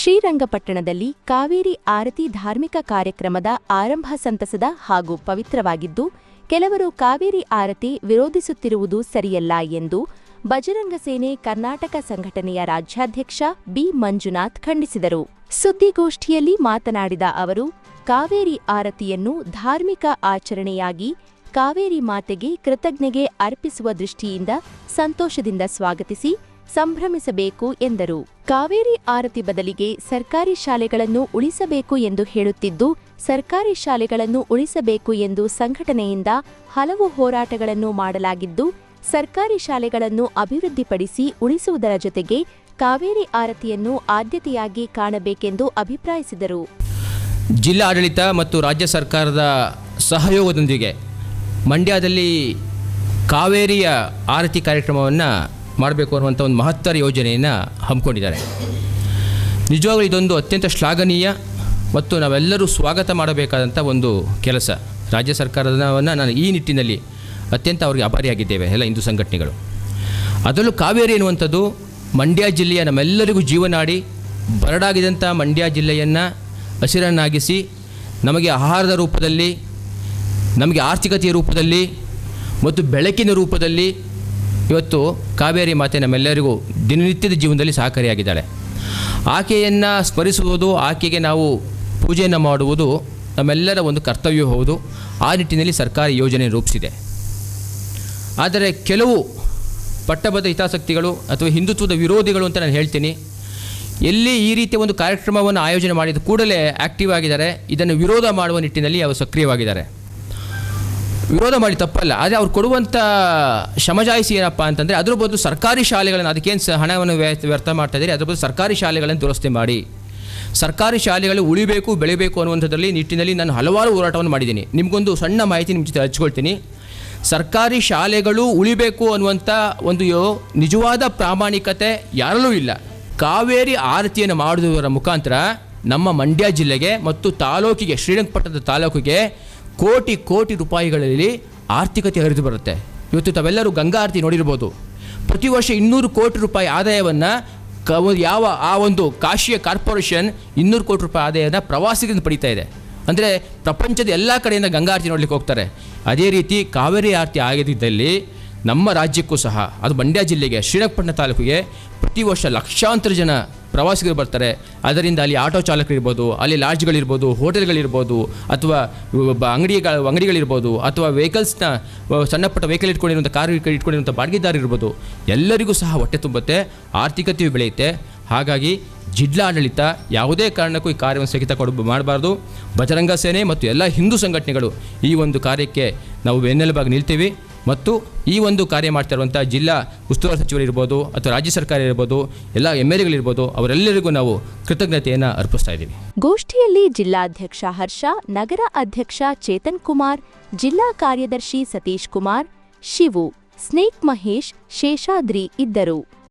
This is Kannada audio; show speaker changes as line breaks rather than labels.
ಶ್ರೀರಂಗಪಟ್ಟಣದಲ್ಲಿ ಕಾವೇರಿ ಆರತಿ ಧಾರ್ಮಿಕ ಕಾರ್ಯಕ್ರಮದ ಆರಂಭ ಸಂತಸದ ಹಾಗೂ ಪವಿತ್ರವಾಗಿದ್ದು, ಕೆಲವರು ಕಾವೇರಿ ಆರತಿ ವಿರೋಧಿಸುತ್ತಿರುವುದು ಸರಿಯಲ್ಲ ಎಂದು ಬಜರಂಗ ಸೇನೆ ಕರ್ನಾಟಕ ಸಂಘಟನೆಯ ರಾಜ್ಯಾಧ್ಯಕ್ಷ ಬಿ. ಮಂಜುನಾಥ್ ಖಂಡಿಸಿದರು. ಸುದ್ದಿಗೋಷ್ಠಿಯಲ್ಲಿ ಮಾತನಾಡಿದ ಅವರು, ಕಾವೇರಿ ಆರತಿಯನ್ನು ಧಾರ್ಮಿಕ ಆಚರಣೆಯಾಗಿ ಕಾವೇರಿ ಮಾತೆಗೆ ಕೃತಜ್ಞೆಗೆ ಅರ್ಪಿಸುವ ದೃಷ್ಟಿಯಿಂದ ಸಂತೋಷದಿಂದ ಸ್ವಾಗತಿಸಿ ಸಂಭ್ರಮಿಸಬೇಕು ಎಂದರು. ಕಾವೇರಿ ಆರತಿ ಬದಲಿಗೆ ಸರ್ಕಾರಿ ಶಾಲೆಗಳನ್ನು ಉಳಿಸಬೇಕು ಎಂದು ಹೇಳುತ್ತಿದ್ದು, ಸರ್ಕಾರಿ ಶಾಲೆಗಳನ್ನು ಉಳಿಸಬೇಕು ಎಂದು ಸಂಘಟನೆಯಿಂದ ಹಲವು ಹೋರಾಟಗಳನ್ನು ಮಾಡಲಾಗಿದ್ದು, ಸರ್ಕಾರಿ ಶಾಲೆಗಳನ್ನು ಅಭಿವೃದ್ಧಿಪಡಿಸಿ ಉಳಿಸುವುದರ ಜೊತೆಗೆ ಕಾವೇರಿ ಆರತಿಯನ್ನು ಆದ್ಯತೆಯಾಗಿ ಕಾಣಬೇಕೆಂದು ಅಭಿಪ್ರಾಯಿಸಿದರು.
ಜಿಲ್ಲಾಡಳಿತ ಮತ್ತು ರಾಜ್ಯ ಸರ್ಕಾರದ ಸಹಯೋಗದೊಂದಿಗೆ ಮಂಡ್ಯದಲ್ಲಿ ಕಾವೇರಿಯ ಆರತಿ ಕಾರ್ಯಕ್ರಮವನ್ನು ಮಾಡಬೇಕು ಅನ್ನುವಂಥ ಒಂದು ಮಹತ್ತರ ಯೋಜನೆಯನ್ನು ಹಮ್ಮಿಕೊಂಡಿದ್ದಾರೆ. ನಿಜವಾಗಲೂ ಇದೊಂದು ಅತ್ಯಂತ ಶ್ಲಾಘನೀಯ ಮತ್ತು ನಾವೆಲ್ಲರೂ ಸ್ವಾಗತ ಮಾಡಬೇಕಾದಂಥ ಒಂದು ಕೆಲಸ. ರಾಜ್ಯ ಸರ್ಕಾರದವನ್ನು ನಾನು ಈ ನಿಟ್ಟಿನಲ್ಲಿ ಅತ್ಯಂತ ಅವರಿಗೆ ಅಪಾರಿಯಾಗಿದ್ದೇವೆ ಎಲ್ಲ ಹಿಂದೂ ಸಂಘಟನೆಗಳು. ಅದರಲ್ಲೂ ಕಾವೇರಿ ಎನ್ನುವಂಥದ್ದು ಮಂಡ್ಯ ಜಿಲ್ಲೆಯ ನಮ್ಮೆಲ್ಲರಿಗೂ ಜೀವನಾಡಿ ಬರಡಾಗಿದಂಥ ಮಂಡ್ಯ ಜಿಲ್ಲೆಯನ್ನು ಹಸಿರನ್ನಾಗಿಸಿ ನಮಗೆ ಆಹಾರದ ರೂಪದಲ್ಲಿ, ನಮಗೆ ಆರ್ಥಿಕತೆಯ ರೂಪದಲ್ಲಿ ಮತ್ತು ಬೆಳಕಿನ ರೂಪದಲ್ಲಿ ಇವತ್ತು ಕಾವೇರಿ ಮಾತೆ ನಮ್ಮೆಲ್ಲರಿಗೂ ದಿನನಿತ್ಯದ ಜೀವನದಲ್ಲಿ ಸಹಕಾರಿಯಾಗಿದ್ದಾಳೆ. ಆಕೆಯನ್ನು ಸ್ಮರಿಸುವುದು, ಆಕೆಗೆ ನಾವು ಪೂಜೆಯನ್ನು ಮಾಡುವುದು ನಮ್ಮೆಲ್ಲರ ಒಂದು ಕರ್ತವ್ಯ ಹೌದು. ಆ ನಿಟ್ಟಿನಲ್ಲಿ ಸರ್ಕಾರಿ ಯೋಜನೆ ರೂಪಿಸಿದೆ. ಆದರೆ ಕೆಲವು ಪಟ್ಟಬದ್ಧ ಹಿತಾಸಕ್ತಿಗಳು ಅಥವಾ ಹಿಂದುತ್ವದ ವಿರೋಧಿಗಳು ಅಂತ ನಾನು ಹೇಳ್ತೀನಿ. ಎಲ್ಲಿ ಈ ರೀತಿಯ ಒಂದು ಕಾರ್ಯಕ್ರಮವನ್ನು ಆಯೋಜನೆ ಮಾಡಿದ ಕೂಡಲೇ ಆ್ಯಕ್ಟಿವ್ ಆಗಿದ್ದಾರೆ. ಇದನ್ನು ವಿರೋಧ ಮಾಡುವ ನಿಟ್ಟಿನಲ್ಲಿ ಅವರು ಸಕ್ರಿಯವಾಗಿದ್ದಾರೆ. ವಿರೋಧ ಮಾಡಿ ತಪ್ಪಲ್ಲ. ಆದರೆ ಅವ್ರು ಕೊಡುವಂಥ ಶಮಜಾಯಿಸಿ ಏನಪ್ಪ ಅಂತಂದರೆ, ಅದ್ರ ಬದಲು ಸರ್ಕಾರಿ ಶಾಲೆಗಳನ್ನು ಅದಕ್ಕೇನು ಹಣವನ್ನು ವ್ಯ- ವ್ಯರ್ಥ ಮಾಡ್ತಾ ಇದ್ದೀರಿ? ಅದ್ರ ಬದಲು ಸರ್ಕಾರಿ ಶಾಲೆಗಳನ್ನು ದುರಸ್ತಿ ಮಾಡಿ. ಸರ್ಕಾರಿ ಶಾಲೆಗಳು ಉಳಿಬೇಕು, ಬೆಳಿಬೇಕು ಅನ್ನುವಂಥದ್ರಲ್ಲಿ ನಿಟ್ಟಿನಲ್ಲಿ ನಾನು ಹಲವಾರು ಹೋರಾಟವನ್ನು ಮಾಡಿದ್ದೀನಿ. ನಿಮಗೊಂದು ಸಣ್ಣ ಮಾಹಿತಿ ನಿಮ್ಮ ಜೊತೆ ಹಚ್ಕೊಳ್ತೀನಿ. ಸರ್ಕಾರಿ ಶಾಲೆಗಳು ಉಳಿಬೇಕು ಅನ್ನುವಂಥ ಒಂದು ನಿಜವಾದ ಪ್ರಾಮಾಣಿಕತೆ ಯಾರಲ್ಲೂ ಇಲ್ಲ. ಕಾವೇರಿ ಆರತಿಯನ್ನು ಮಾಡುವುದರ ಮುಖಾಂತರ ನಮ್ಮ ಮಂಡ್ಯ ಜಿಲ್ಲೆಗೆ ಮತ್ತು ತಾಲೂಕಿಗೆ, ಶ್ರೀರಂಗಪಟ್ಟಣದ ತಾಲೂಕಿಗೆ ಕೋಟಿ ಕೋಟಿ ರೂಪಾಯಿಗಳಲ್ಲಿ ಆರ್ಥಿಕತೆ ಹರಿದು ಬರುತ್ತೆ. ಇವತ್ತು ತಾವೆಲ್ಲರೂ ಗಂಗಾ ಆರತಿ ನೋಡಿರ್ಬೋದು. ಪ್ರತಿ ವರ್ಷ ಇನ್ನೂರು ಕೋಟಿ ರೂಪಾಯಿ ಆದಾಯವನ್ನು ಕ ಯಾವ ಆ ಒಂದು ಕಾಶಿಯ ಕಾರ್ಪೊರೇಷನ್ ಇನ್ನೂರು ಕೋಟಿ ರೂಪಾಯಿ ಆದಾಯನ ಪ್ರವಾಸಿಗರಿಂದ ಪಡೀತಾ ಇದೆ. ಅಂದರೆ ಪ್ರಪಂಚದ ಎಲ್ಲ ಕಡೆಯಿಂದ ಗಂಗಾ ಆರತಿ ನೋಡ್ಲಿಕ್ಕೆ ಹೋಗ್ತಾರೆ. ಅದೇ ರೀತಿ ಕಾವೇರಿ ಆರತಿ ಆಗದಿದ್ದಲ್ಲಿ ನಮ್ಮ ರಾಜ್ಯಕ್ಕೂ ಸಹ, ಅದು ಮಂಡ್ಯ ಜಿಲ್ಲೆಗೆ, ಶ್ರೀರಂಗಪಟ್ಟಣ ತಾಲೂಕಿಗೆ ಪ್ರತಿ ವರ್ಷ ಲಕ್ಷಾಂತರ ಜನ ಪ್ರವಾಸಿಗರು ಬರ್ತಾರೆ. ಅದರಿಂದ ಅಲ್ಲಿ ಆಟೋ ಚಾಲಕರಿರ್ಬೋದು, ಅಲ್ಲಿ ಲಾಡ್ಜ್ಗಳಿರ್ಬೋದು, ಹೋಟೆಲ್ಗಳಿರ್ಬೋದು, ಅಥವಾ ಅಂಗಡಿಗಳ, ಅಂಗಡಿಗಳಿರ್ಬೋದು, ಅಥವಾ ವೆಹಿಕಲ್ಸ್ನ ಸಣ್ಣ ಪುಟ್ಟ ವೆಹಿಕಲ್ ಇಟ್ಕೊಂಡಿರುವಂಥ ಕಾರ್ ಇಟ್ಕೊಂಡಿರುವಂಥ ಬಾಡಿಗೆದಾರ ಇರ್ಬೋದು ಎಲ್ಲರಿಗೂ ಸಹ ಹೊಟ್ಟೆ ತುಂಬುತ್ತೆ, ಆರ್ಥಿಕತೆಯು ಬೆಳೆಯುತ್ತೆ. ಹಾಗಾಗಿ ಜಿಲ್ಲಾಡಳಿತ ಯಾವುದೇ ಕಾರಣಕ್ಕೂ ಈ ಕಾರ್ಯವನ್ನು ಸ್ಥಗಿತ ಕೊಡ, ಮಾಡಬಾರ್ದು. ಬಜರಂಗ ಸೇನೆ ಮತ್ತು ಎಲ್ಲ ಹಿಂದೂ ಸಂಘಟನೆಗಳು ಈ ಒಂದು ಕಾರ್ಯಕ್ಕೆ ನಾವು ಬೆನ್ನೆಲುಬಾಗಿ ನಿಲ್ತೀವಿ. ಮತ್ತು ಈ ಒಂದು ಕಾರ್ಯ ಮಾಡ್ತಾ ಇರುವಂಥ ಜಿಲ್ಲಾ ಉಸ್ತುವಾರಿ ಸಚಿವರು ಇರ್ಬೋದು ಅಥವಾ ರಾಜ್ಯ ಸರ್ಕಾರ ಇರ್ಬೋದು, ಎಲ್ಲ ಎಂ ಎಲ್ ಎಗಳಿರ್ಬೋದು ಅವರೆಲ್ಲರಿಗೂ ನಾವು ಕೃತಜ್ಞತೆಯನ್ನು ಅರ್ಪಿಸ್ತಾ ಇದ್ದೀವಿ.
ಗೋಷ್ಠಿಯಲ್ಲಿ ಜಿಲ್ಲಾಧ್ಯಕ್ಷ ಹರ್ಷ, ನಗರ ಅಧ್ಯಕ್ಷ ಚೇತನ್ ಕುಮಾರ್, ಜಿಲ್ಲಾ ಕಾರ್ಯದರ್ಶಿ ಸತೀಶ್ ಕುಮಾರ್, ಶಿವು, ಸ್ನೇಕ್ ಮಹೇಶ್, ಶೇಷಾದ್ರಿ ಇದ್ದರು.